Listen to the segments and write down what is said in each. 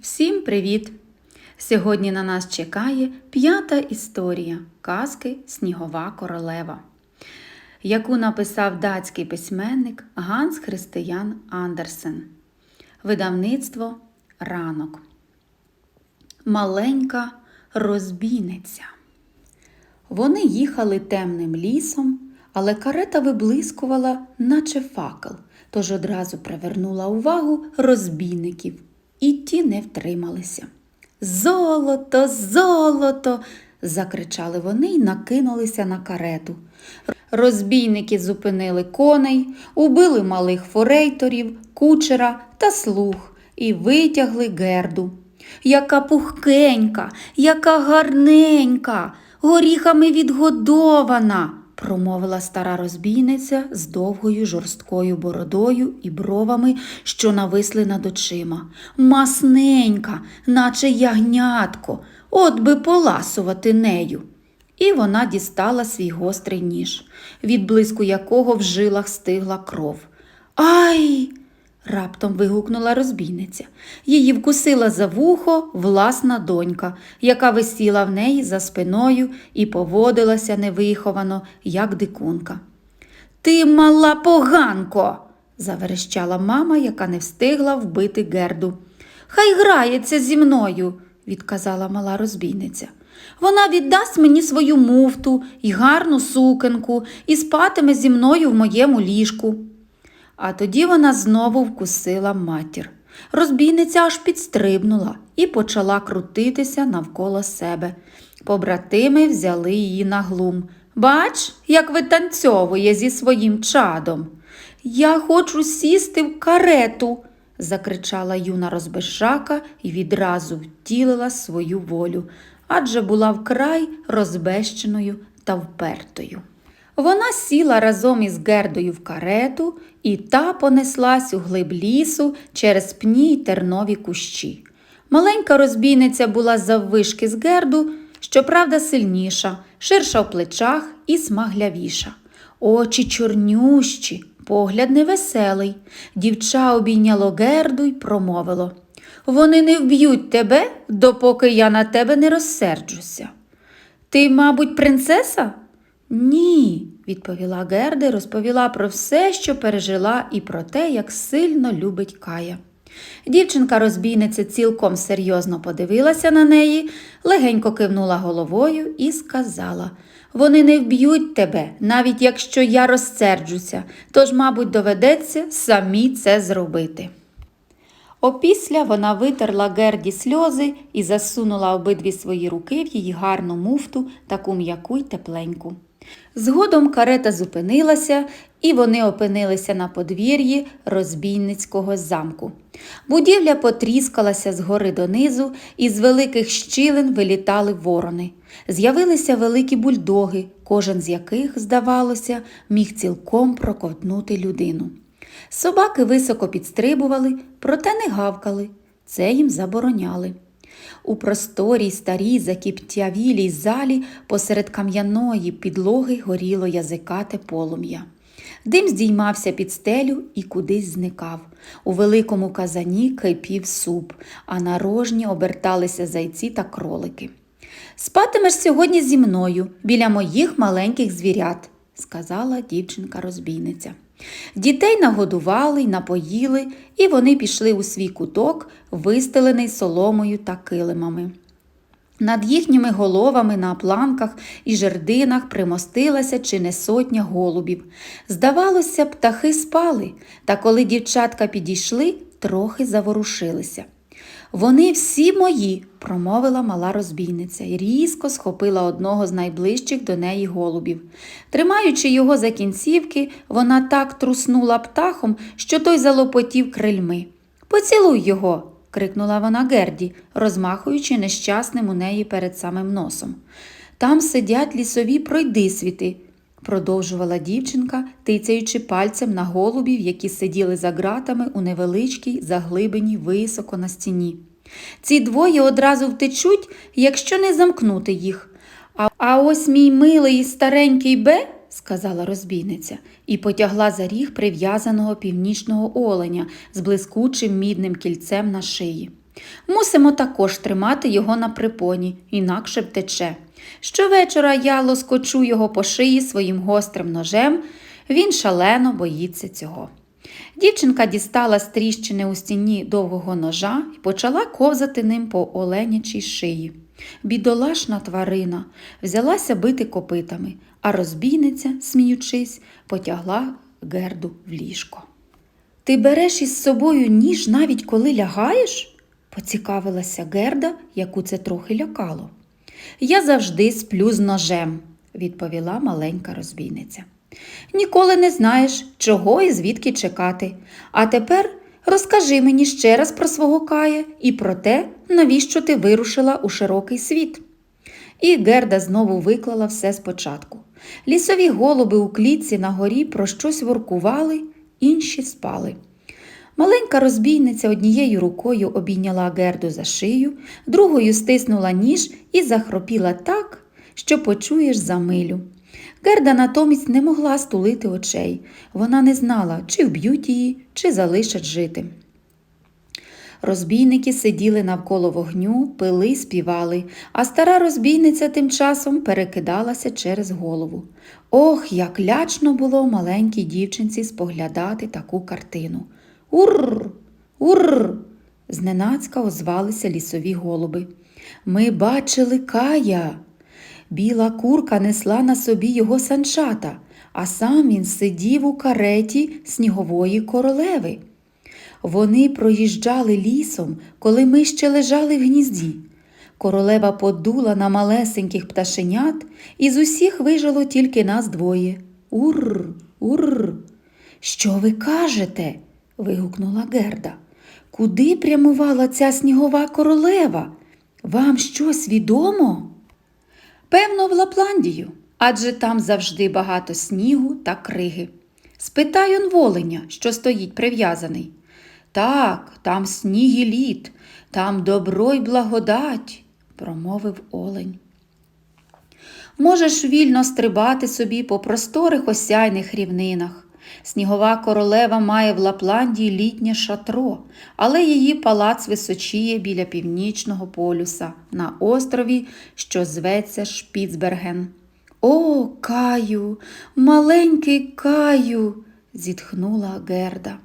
Всім привіт! Сьогодні на нас чекає п'ята історія казки Снігова королева, яку написав датський письменник Ганс Християн Андерсен. Видавництво Ранок. Маленька розбійниця. Вони їхали темним лісом, але карета виблискувала, наче факел, тож одразу привернула увагу розбійників, і ті не втрималися. Золото, золото. закричали вони й накинулися на карету. Розбійники зупинили коней, убили малих форейторів, кучера та слуг і витягли герду. Яка пухкенька, яка гарненька, горіхами відгодована, промовила стара розбійниця з довгою жорсткою бородою і бровами, що нависли над очима. Масненька, наче ягнятко, от би поласувати нею. І вона дістала свій гострий ніж, від блиску якого в жилах стигла кров. Ай! Раптом вигукнула розбійниця. Її вкусила за вухо власна донька, яка висіла в неї за спиною і поводилася невиховано, як дикунка. Ти мала поганко, заверещала мама, яка не встигла вбити герду. Хай грається зі мною, відказала мала розбійниця. Вона віддасть мені свою муфту і гарну сукенку і спатиме зі мною в моєму ліжку. А тоді вона знову вкусила матір. Розбійниця аж підстрибнула і почала крутитися навколо себе. Побратими взяли її на глум. Бач, як витанцьовує зі своїм чадом. Я хочу сісти в карету, закричала юна розбишака і відразу втілила свою волю, адже була вкрай розбещеною та впертою. Вона сіла разом із Гердою в карету, і та понеслась у глиб лісу через пні й тернові кущі. Маленька розбійниця була заввишки з Герду, щоправда, сильніша, ширша в плечах і смаглявіша. Очі чорнющі, погляд невеселий. Дівча обійняло Герду й промовило Вони не вб'ють тебе, допоки я на тебе не розсерджуся. Ти, мабуть, принцеса? Ні, відповіла Герда і розповіла про все, що пережила, і про те, як сильно любить Кая. Дівчинка-розбійниця цілком серйозно подивилася на неї, легенько кивнула головою і сказала Вони не вб'ють тебе, навіть якщо я розсерджуся, тож, мабуть, доведеться самі це зробити. Опісля вона витерла Герді сльози і засунула обидві свої руки в її гарну муфту, таку м'яку й тепленьку. Згодом карета зупинилася, і вони опинилися на подвір'ї розбійницького замку. Будівля потріскалася згори донизу, і з великих щілин вилітали ворони. З'явилися великі бульдоги, кожен з яких, здавалося, міг цілком проковтнути людину. Собаки високо підстрибували, проте не гавкали. Це їм забороняли. У просторій старій закіптявілій залі посеред кам'яної підлоги горіло язикате полум'я. Дим здіймався під стелю і кудись зникав. У великому казані кипів суп, а на рожні оберталися зайці та кролики. Спатимеш сьогодні зі мною біля моїх маленьких звірят, сказала дівчинка-розбійниця. Дітей нагодували й напоїли, і вони пішли у свій куток, вистелений соломою та килимами. Над їхніми головами на планках і жердинах примостилася чи не сотня голубів. Здавалося, птахи спали, та коли дівчатка підійшли, трохи заворушилися. Вони всі мої, промовила мала розбійниця і різко схопила одного з найближчих до неї голубів. Тримаючи його за кінцівки, вона так труснула птахом, що той залопотів крильми. Поцілуй його. крикнула вона Герді, розмахуючи нещасним у неї перед самим носом. Там сидять лісові пройдисвіти, продовжувала дівчинка, тицяючи пальцем на голубів, які сиділи за ґратами у невеличкій заглибині високо на стіні. Ці двоє одразу втечуть, якщо не замкнути їх. А, ось мій милий старенький Бе, сказала розбійниця, і потягла за ріг прив'язаного північного оленя з блискучим мідним кільцем на шиї. Мусимо також тримати його на припоні, інакше втече. Щовечора я лоскочу його по шиї своїм гострим ножем, він шалено боїться цього. Дівчинка дістала з тріщини у стіні довгого ножа і почала ковзати ним по оленячій шиї. Бідолашна тварина взялася бити копитами, а розбійниця, сміючись, потягла Герду в ліжко. Ти береш із собою ніж навіть коли лягаєш? поцікавилася Герда, яку це трохи лякало. Я завжди сплю з ножем, відповіла маленька розбійниця. Ніколи не знаєш, чого і звідки чекати. А тепер розкажи мені ще раз про свого кая і про те, навіщо ти вирушила у широкий світ. І Герда знову виклала все спочатку. Лісові голуби у клітці на горі про щось воркували, інші спали. Маленька розбійниця однією рукою обійняла Герду за шию, другою стиснула ніж і захропіла так, що почуєш за милю. Герда натомість не могла стулити очей. Вона не знала, чи вб'ють її, чи залишать жити. Розбійники сиділи навколо вогню, пили, співали, а стара розбійниця тим часом перекидалася через голову. Ох, як лячно було маленькій дівчинці споглядати таку картину. Урр, урр. Зненацька озвалися лісові голуби. Ми бачили кая. Біла курка несла на собі його санчата, а сам він сидів у кареті снігової королеви. Вони проїжджали лісом, коли ми ще лежали в гнізді. Королева подула на малесеньких пташенят, і з усіх вижило тільки нас двоє. Урр, урр. Що ви кажете? Вигукнула Герда. Куди прямувала ця снігова королева? Вам щось відомо? Певно, в Лапландію, адже там завжди багато снігу та криги. Спитай он воленя, що стоїть прив'язаний. Так, там сніг і лід, там добро й благодать, промовив олень. Можеш вільно стрибати собі по просторих осяйних рівнинах. Снігова королева має в Лапландії літнє шатро, але її палац височіє біля північного полюса на острові, що зветься Шпіцберген. О, Каю, маленький Каю, зітхнула Герда.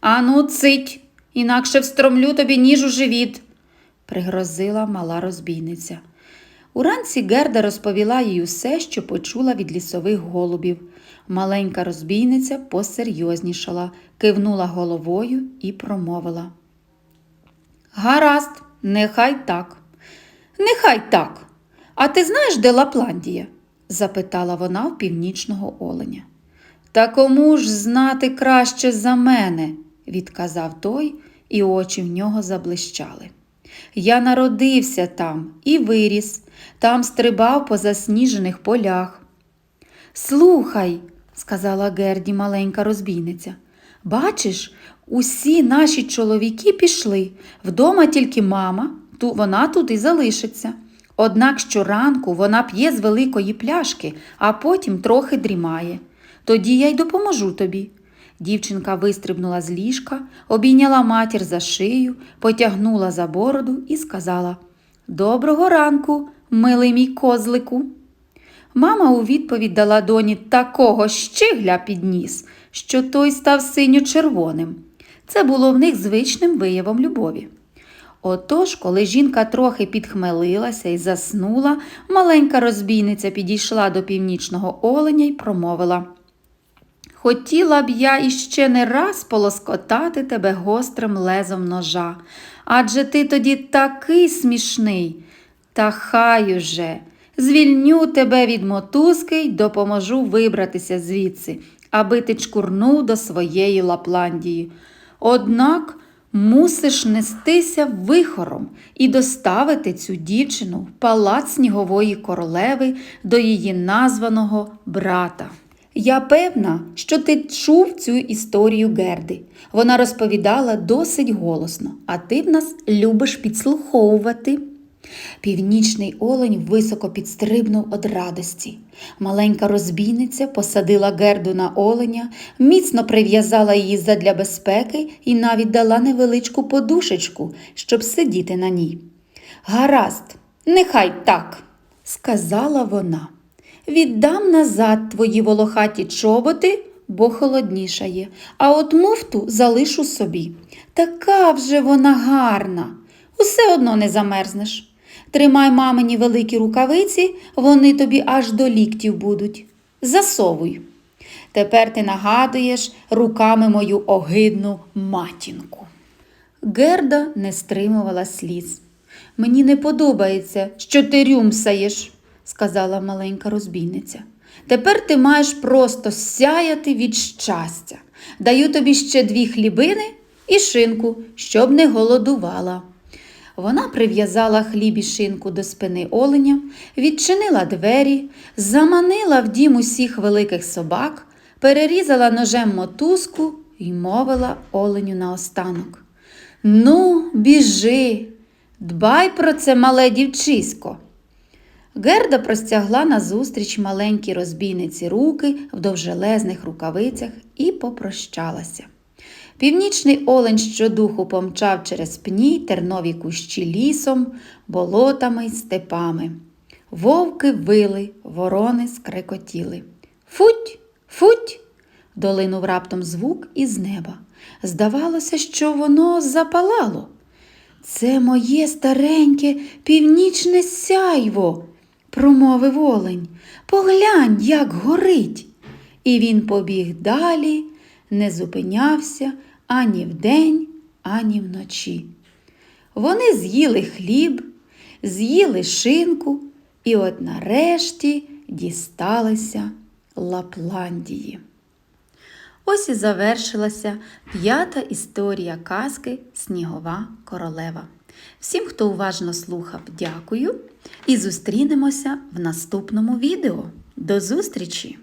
Ану, цить, інакше встромлю тобі ніж у живіт, пригрозила мала розбійниця. Уранці Герда розповіла їй усе, що почула від лісових голубів. Маленька розбійниця посерйознішала, кивнула головою і промовила. Гаразд, нехай так. Нехай так. А ти знаєш, де Лапландія? запитала вона в північного оленя. Та кому ж знати краще за мене, відказав той, і очі в нього заблищали. Я народився там і виріс, там стрибав по засніжених полях. Слухай, сказала Герді маленька розбійниця. Бачиш, усі наші чоловіки пішли. Вдома тільки мама, ту вона тут і залишиться. Однак щоранку вона п'є з великої пляшки, а потім трохи дрімає. Тоді я й допоможу тобі. Дівчинка вистрибнула з ліжка, обійняла матір за шию, потягнула за бороду і сказала Доброго ранку, милий мій козлику. Мама у відповідь дала доні такого щигля під ніс, що той став синьо-червоним. Це було в них звичним виявом любові. Отож, коли жінка трохи підхмелилася і заснула, маленька розбійниця підійшла до північного оленя й промовила Хотіла б я іще не раз полоскотати тебе гострим лезом ножа, адже ти тоді такий смішний. Та хай уже, звільню тебе від мотузки й допоможу вибратися звідси, аби ти чкурнув до своєї Лапландії. Однак мусиш нестися вихором і доставити цю дівчину в палац снігової королеви до її названого брата. Я певна, що ти чув цю історію Герди. Вона розповідала досить голосно, а ти в нас любиш підслуховувати. Північний олень високо підстрибнув од радості. Маленька розбійниця посадила герду на оленя, міцно прив'язала її задля безпеки і навіть дала невеличку подушечку, щоб сидіти на ній. Гаразд, нехай так, сказала вона. Віддам назад твої волохаті чоботи, бо холоднішає, а от муфту залишу собі. Така вже вона гарна. Усе одно не замерзнеш. Тримай мамині великі рукавиці, вони тобі аж до ліктів будуть. Засовуй. Тепер ти нагадуєш руками мою огидну матінку. Герда не стримувала сліз. Мені не подобається, що ти рюмсаєш, сказала маленька розбійниця. Тепер ти маєш просто сяяти від щастя. Даю тобі ще дві хлібини і шинку, щоб не голодувала. Вона прив'язала хліб і шинку до спини оленя, відчинила двері, заманила в дім усіх великих собак, перерізала ножем мотузку і мовила оленю наостанок. Ну, біжи, дбай про це, мале дівчисько. Герда простягла назустріч маленькій розбійниці руки в довжелезних рукавицях і попрощалася. Північний олень щодуху помчав через пні тернові кущі лісом, болотами й степами. Вовки вили, ворони скрекотіли. Футь, футь. долинув раптом звук із неба. Здавалося, що воно запалало. Це моє стареньке північне сяйво, промовив олень. Поглянь, як горить. І він побіг далі, не зупинявся ані вдень, ані вночі. Вони з'їли хліб, з'їли шинку і от нарешті дісталися Лапландії. Ось і завершилася п'ята історія казки Снігова королева. Всім, хто уважно слухав, дякую і зустрінемося в наступному відео. До зустрічі!